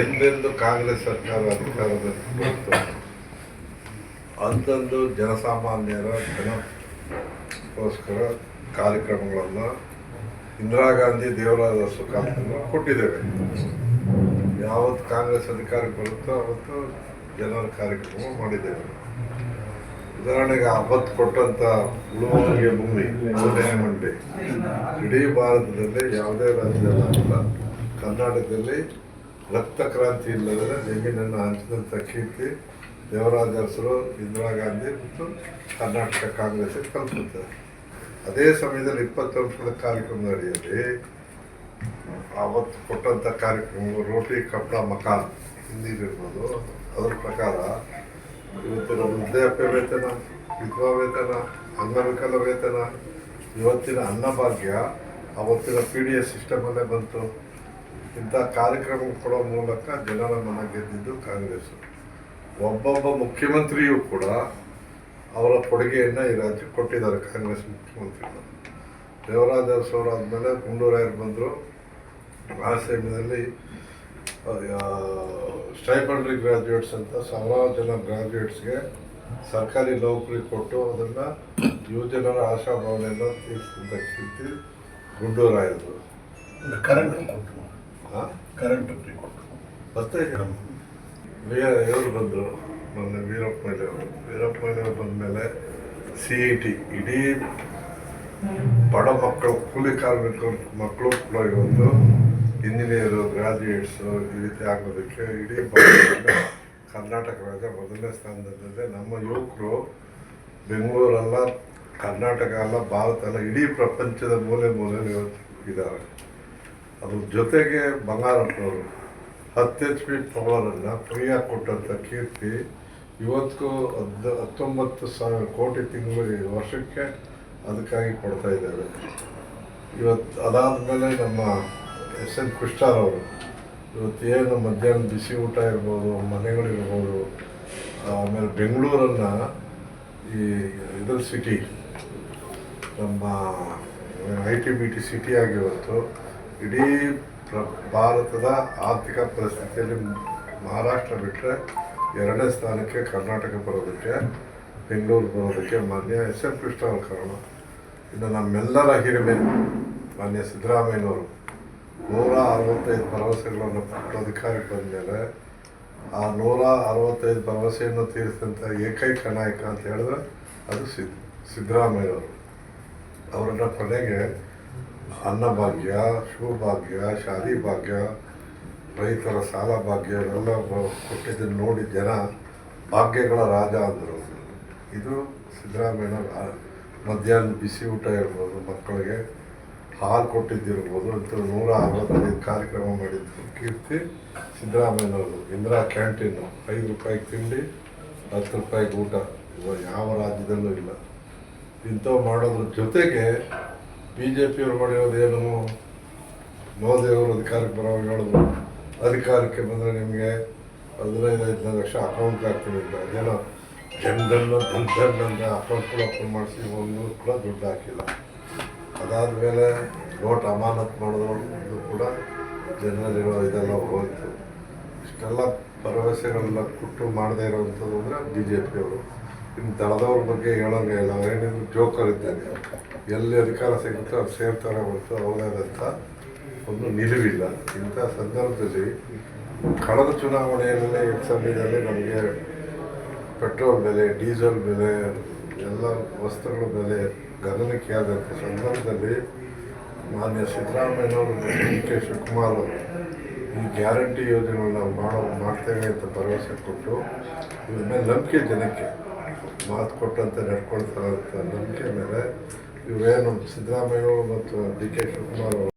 ಎಂದೆಂದು ಕಾಂಗ್ರೆಸ್ ಸರ್ಕಾರ ಅಧಿಕಾರದಲ್ಲಿ ಬಂತು ಅಂದಂದು ಜನಸಾಮಾನ್ಯರ ಜನಕ್ಕೋಸ್ಕರ ಕಾರ್ಯಕ್ರಮಗಳನ್ನು ಇಂದಿರಾ ಗಾಂಧಿ ದೇವರಾಜ ಕಾಲದಲ್ಲಿ ಕೊಟ್ಟಿದ್ದೇವೆ. ಯಾವತ್ತು ಕಾಂಗ್ರೆಸ್ ಅಧಿಕಾರಕ್ಕೆ ಬರುತ್ತೋ ಅವತ್ತು ಜನರ ಕಾರ್ಯಕ್ರಮ ಮಾಡಿದ್ದೇವೆ. ಉದಾಹರಣೆಗೆ ಅವತ್ತು ಕೊಟ್ಟಂಥ ಉಳುವವರಿಗೆ ಭೂಮಿ ಮೂರನೇ ಮಂಡಿ. ಇಡೀ ಭಾರತದಲ್ಲಿ ಯಾವುದೇ ರಾಜ್ಯದಲ್ಲ ಕರ್ನಾಟಕದಲ್ಲಿ ರಕ್ತ ಕ್ರಾಂತಿ ಇಲ್ಲದರೆ ಜಮೀನನ್ನು ಹಂಚಿದಂಥ ಕೀರ್ತಿ ದೇವರಾಜ ಅರಸರು ಇಂದಿರಾ ಗಾಂಧಿ ಮತ್ತು ಕರ್ನಾಟಕ ಕಾಂಗ್ರೆಸ್ ಕಲ್ಪಿಸುತ್ತೆ ಅದೇ ಸಮಯದಲ್ಲಿ ಇಪ್ಪತ್ತು ವರ್ಷದ ಕಾರ್ಯಕ್ರಮದ ಅಡಿಯಲ್ಲಿ ಅವತ್ತು ಕೊಟ್ಟಂಥ ಕಾರ್ಯಕ್ರಮ ರೋಟಿ ಕಪ್ಪಡ ಮಕಾನ್ ಹಿಂದಿಲಿರ್ಬೋದು ಅದರ ಪ್ರಕಾರ ಇವತ್ತಿನ ವೃದ್ಧಾಪ್ಯ ವೇತನ, ವಿಧವಾ ವೇತನ, ಅಂಗವಿಕಲ ವೇತನ, ಇವತ್ತಿನ ಅನ್ನಭಾಗ್ಯ ಅವತ್ತಿನ ಪಿ ಡಿ ಎಸ್ ಸಿಸ್ಟಮಲ್ಲೇ ಬಂತು. ಇಂಥ ಕಾರ್ಯಕ್ರಮ ಕೊಡೋ ಮೂಲಕ ಜನರ ಮನ ಗೆದ್ದಿದ್ದು ಕಾಂಗ್ರೆಸ್. ಒಬ್ಬೊಬ್ಬ ಮುಖ್ಯಮಂತ್ರಿಯೂ ಕೂಡ ಅವರ ಕೊಡುಗೆಯನ್ನು ಈ ರಾಜ್ಯಕ್ಕೆ ಕೊಟ್ಟಿದ್ದಾರೆ ಕಾಂಗ್ರೆಸ್ ಮುಖ್ಯಮಂತ್ರಿಗಳು. ದೇವರಾಜ ಸೌರ ಅವರು ಆದಮೇಲೆ ಗುಂಡೂರಾಯರು ಬಂದರು. ಆ ಸಮಯದಲ್ಲಿ ಸ್ಟೈಪಂಡ್ರಿ ಗ್ರ್ಯಾಜುಯೇಟ್ಸ್ ಅಂತ ಸಾವಿರಾರು ಜನ ಗ್ರ್ಯಾಜುಯೇಟ್ಸ್ಗೆ ಸರ್ಕಾರಿ ನೌಕರಿ ಕೊಟ್ಟು ಅದನ್ನು ಯುವಜನರ ಆಶಾಭಾವನೆಯನ್ನು ತೀರಿಸಿದಂಥ ಗುಂಡೂರಾಯರು ಕರೆಂಟ್ ಕೊಟ್ಟರು ಕರೆಂಟ್ ಕೊಟ್ಟರು ಬರ್ತಾ ಇದ್ದೀರ ವೀರ, ಇವರು ಬಂದರು, ಮೊನ್ನೆ ವೀರಪ್ಪ ಮೊಯ್ಲಿ ಅವರು. ವೀರಪ್ಪ ಮೊಯ್ಲಿ ಬಂದಮೇಲೆ ಸಿ ಇ ಟಿ ಇಡೀ ಬಡ ಮಕ್ಕಳು, ಕೂಲಿ ಕಾರ್ಮಿಕರ, ಮಕ್ಕಳು ಕೂಡ ಇವತ್ತು ಇಂಜಿನಿಯರು ಗ್ರಾಜ್ಯುಯೇಟ್ಸು ಈ ರೀತಿ ಆಗೋದಕ್ಕೆ ಇಡೀ ಕರ್ನಾಟಕ ರಾಜ್ಯ ಮೊದಲನೇ ಸ್ಥಾನದಲ್ಲಿದೆ. ನಮ್ಮ ಯುವಕರು ಬೆಂಗಳೂರಲ್ಲ, ಕರ್ನಾಟಕ ಅಲ್ಲ, ಭಾರತ ಅಲ್ಲ, ಇಡೀ ಪ್ರಪಂಚದ ಮೂಲೆ ಮೂಲೆಯಲ್ಲಿ ಇವತ್ತು ಇದ್ದಾರೆ. ಅದ್ರ ಜೊತೆಗೆ ಬಂಗಾರಪ್ಪನವರು ಹತ್ತು ಎಚ್ ಪಿ ಪವರನ್ನು ಫ್ರೀಯಾಗಿ ಕೊಟ್ಟಂಥ ಕೀರ್ತಿ ಇವತ್ತಿಗೂ ಹದ್ ಹತ್ತೊಂಬತ್ತು ಸಾವಿರ ಕೋಟಿ ತಿಂಗಳು ವರ್ಷಕ್ಕೆ ಅದಕ್ಕಾಗಿ ಕೊಡ್ತಾ ಇದ್ದಾರೆ. ಇವತ್ತು ಅದಾದ ಮೇಲೆ ನಮ್ಮ ಎಸ್ ಎನ್ ಅವರು ಇವತ್ತು ಏನು ಮಧ್ಯಾಹ್ನ ಬಿಸಿ ಊಟ ಇರ್ಬೋದು ಮನೆಗಳಿರ್ಬೋದು ಆಮೇಲೆ ಬೆಂಗಳೂರನ್ನು ಈ ಇದ್ರ ಸಿಟಿ ನಮ್ಮ I T B T city ಆಗಿವತ್ತು ಇಡೀ ಪ್ರ, ಭಾರತದ ಆರ್ಥಿಕ ಪರಿಸ್ಥಿತಿಯಲ್ಲಿ ಮಹಾರಾಷ್ಟ್ರ ಬಿಟ್ಟರೆ ಎರಡನೇ ಸ್ಥಾನಕ್ಕೆ ಕರ್ನಾಟಕ ಬರೋದಕ್ಕೆ, ಬೆಂಗಳೂರು ಬರೋದಕ್ಕೆ ಮಾನ್ಯ ಎಸ್ ಎಂ ಕೃಷ್ಣ ಅವ್ರ ಕಾರಣ. ಇನ್ನು ನಮ್ಮೆಲ್ಲರ ಹಿರಿಮೆ ಮಾನ್ಯ ಸಿದ್ದರಾಮಯ್ಯನವರು ನೂರ ಅರವತ್ತೈದು ಭರವಸೆಗಳನ್ನು ಅಧಿಕಾರಕ್ಕೆ ಬಂದಮೇಲೆ ಆ ನೂರ ಅರವತ್ತೈದು ಭರವಸೆಯನ್ನು ತೀರಿಸಿದಂಥ ಏಕೈಕ ನಾಯಕ ಅಂತ ಹೇಳಿದ್ರೆ ಅದು ಸಿದ್ ಸಿದ್ದರಾಮಯ್ಯವರು ಅವರನ್ನ ಕೊನೆಗೆ ಅನ್ನಭಾಗ್ಯ ಶಿವಭಾಗ್ಯ ಶಾದಿ ಭಾಗ್ಯ ರೈತರ ಸಾಲ ಭಾಗ್ಯ ಎಲ್ಲ ಕೊಟ್ಟಿದ್ದನ್ನು ನೋಡಿ ಜನ ಭಾಗ್ಯಗಳ ರಾಜ ಅಂದರು. ಇದು ಸಿದ್ದರಾಮಯ್ಯ ಮಧ್ಯಾಹ್ನ ಬಿಸಿ ಊಟ ಇರ್ಬೋದು, ಮಕ್ಕಳಿಗೆ ಹಾಲು ಕೊಟ್ಟಿದ್ದಿರ್ಬೋದು ಅಂತ ನೂರ ಅರವತ್ತೈದು ಕಾರ್ಯಕ್ರಮ ಮಾಡಿದ್ದು ಕೀರ್ತಿ ಸಿದ್ದರಾಮಯ್ಯನವರು ಇಂದಿರಾ ಕ್ಯಾಂಟೀನು ಐದು ರೂಪಾಯಿ ತಿಂಡಿ, ಹತ್ತು ರೂಪಾಯಿಗೆ ಊಟ. ಯಾವ ರಾಜ್ಯದಲ್ಲೂ ಇಲ್ಲ. ಇಂಥವು ಮಾಡೋದ್ರ ಜೊತೆಗೆ ಬಿ ಜೆ ಪಿಯವ್ರು ಮೋದಿ ಅವರು ಅಧಿಕಾರಕ್ಕೆ ಬರೋವಾಗ ಹೇಳಿದ್ರು ಅಧಿಕಾರಕ್ಕೆ ಬಂದರೆ ನಿಮಗೆ ಹದಿನೈದು ಹದಿನೈದು ಲಕ್ಷ ಅಕೌಂಟ್ ಹಾಕ್ತೀನಿ ಅಂತ. ಅದೇನೋ ಅಂತ ಅಕೌಂಟ್ ಕೂಡ ಓಪನ್ ಮಾಡಿಸಿ ಒಂದು ಕೂಡ ದುಡ್ಡು ಹಾಕಿಲ್ಲ. ಅದಾದಮೇಲೆ ನೋಟ್ ಅಮಾನತ್ ಮಾಡಿದ್ರು ಇದು ಕೂಡ ಜನರಲ್ಲಿರೋ ಇದೆಲ್ಲ ಹೋಯಿತು. ಇಷ್ಟೆಲ್ಲ ಭರವಸೆಗಳೆಲ್ಲ ಕೊಟ್ಟು ಮಾಡದೇ ಇರೋವಂಥದ್ದು ಅಂದರೆ ಬಿ ಜೆ ಪಿಯವರು ಇನ್ನು ದಳದವ್ರ ಬಗ್ಗೆ ಹೇಳೋಂಗೆ ಇಲ್ಲ ಅವರೇನಿದ್ರು ಜೋಕರ್ ಇದ್ದಾನೆ ಎಲ್ಲಿ ಅಧಿಕಾರ ಸಿಗುತ್ತೋ ಅದು ಸೇರ್ತಾರೆ ಹೊರತು ಅವರದಂಥ ಒಂದು ನಿಲುವಿಲ್ಲ. ಇಂಥ ಸಂದರ್ಭದಲ್ಲಿ ಕಳೆದ ಚುನಾವಣೆಯಲ್ಲೇ ಈ ಸಮಯದಲ್ಲಿ ನಮಗೆ ಪೆಟ್ರೋಲ್ ಬೆಲೆ, ಡೀಸೆಲ್ ಬೆಲೆ, ಎಲ್ಲ ವಸ್ತುಗಳ ಬೆಲೆ ಗಗನಕ್ಕೆ ಆದಂಥ ಸಂದರ್ಭದಲ್ಲಿ ಮಾನ್ಯ ಸಿದ್ದರಾಮಯ್ಯನವರು ಮತ್ತು ಡಿ ಕೆ ಶಿವಕುಮಾರ್ ಅವರು ಈ ಗ್ಯಾರಂಟಿ ಯೋಜನೆಗಳನ್ನ ಮಾಡೋ ಮಾಡ್ತೇವೆ ಅಂತ ಭರವಸೆ ಕೊಟ್ಟು ಇವ್ರ ಮೇಲೆ ನಂಬಿಕೆ ಜನಕ್ಕೆ ಮಾತು ಕೊಟ್ಟಂತೆ ನಡ್ಕೊಳ್ತಾರೆ ಅಂತ ನಂಬಿಕೆ ಮೇಲೆ ಇವರೇನು ಸಿದ್ದರಾಮಯ್ಯನವರು ಮತ್ತು ಡಿ ಕೆ ಶಿವಕುಮಾರ್ ಅವರು